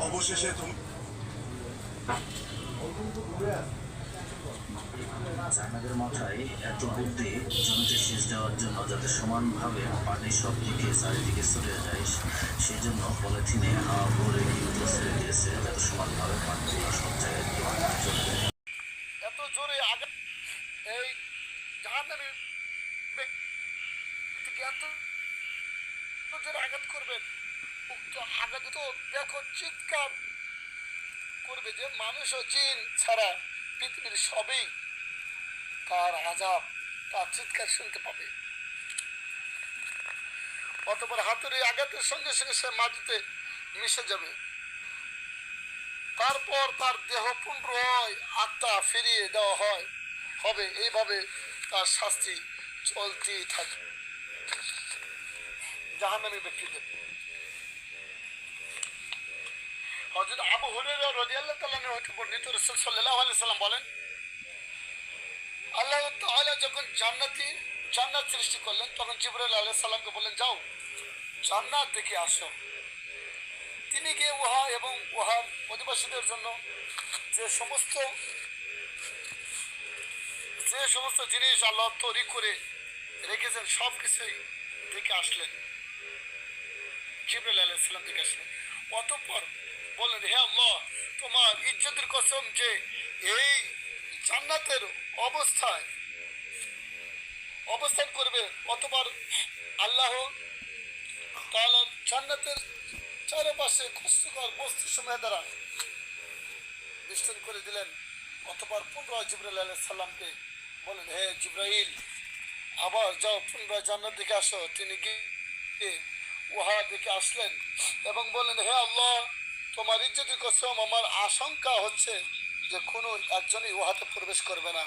অবশেষে তুমি জানাদের মাথায় এত বুদ্ধি জমিতে জন্য যাতে সমানভাবে পানি সব দিকে চারিদিকে ছড়িয়ে যায় সেই জন্য পলিথিনে হাওয়া ভরে ইউরিয়া ছেড়ে দিয়েছে, যাতে সমানভাবে পানিগুলো সব জায়গায় ছাড়া পৃথিবীর সবই তার আজাব তার চিৎকার শুনতে পাবে। অতপর হাতের এই আঘাতের সঙ্গে সঙ্গে সে মাটিতে মিশে যাবে। তারপর তার দেহ পুনরায় আত্মা ফিরিয়ে দেওয়া হয়। হবে, এইভাবে তার শাস্তি চলতেই থাকবে জাহান্নামী ব্যক্তিদের। হযরত আবু হুরায়রা রাদিয়াল্লাহু তাআলা হতে বর্ণিত রাসূল সাল্লাল্লাহু আলাইহি সাল্লাম বলেন, আল্লাহ তাআলা যখন জান্নাতি জান্নাত সৃষ্টি করলেন, তখন জিবরাইল আলাইহিস সালামকে বললেন, যাও, জান্নাত দেখে আসো। তিনি গিয়ে উহা এবং উহার অধিবাসীদের জন্য যে সমস্ত যে সমস্ত জিনিস আল্লাহ তৈরি করে রেখেছেন সব কিছুই দেখে আসলেন। জিবরুল আলাইহিস সালাম দেখে আসলেন। অতঃপর বললেন, হে আল্লাহ, তোমার ইজ্জতের কসম যে এই জান্নাতের অবস্থায় অবস্থান করবে অতবার আল্লাহ তাআলা জান্নাতের চারপাশে কষ্টকর বস্তু সময় দ্বারা বেষ্টন করে দিলেন। অতবার পুনরায় জিব্রাইল আলাইহিস সালামকে বলেন, হে জিব্রাইল, আবার যাও পুনরায় জান্নাত দিকে আসো। তিনি গিয়ে উহা দিকে আসলেন এবং বলেন, হে আল্লাহ, তোমার ইজ্জতি কসম, আমার আশঙ্কা হচ্ছে যে কোনো একজনই উহাতে প্রবেশ করবে না।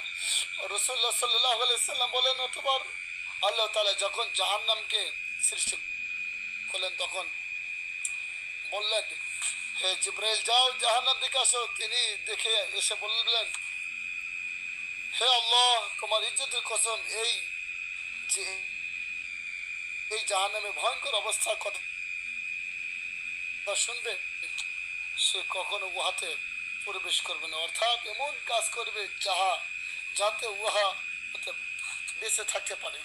রসুল্লাহ সাল্লাহ সাল্লাম বলেন, অতবার আল্লাহ তালা যখন জাহান্নামকে সৃষ্টি করলেন, তখন বললেন, হে জিব্রাইল, যাও জাহান্নাম দিকে আসো। তিনি দেখে এসে বললেন, হে আল্লাহ, তোমার ইজ্জতের কসম, এই যে এই জাহান্নামে ভয়ঙ্কর অবস্থার কথা শুনবে, সে কখনো উহাতে প্রবেশ করবে না। অর্থাৎ এমন কাজ করবে যাহা যাতে উহা বেঁচে থাকতে পারে।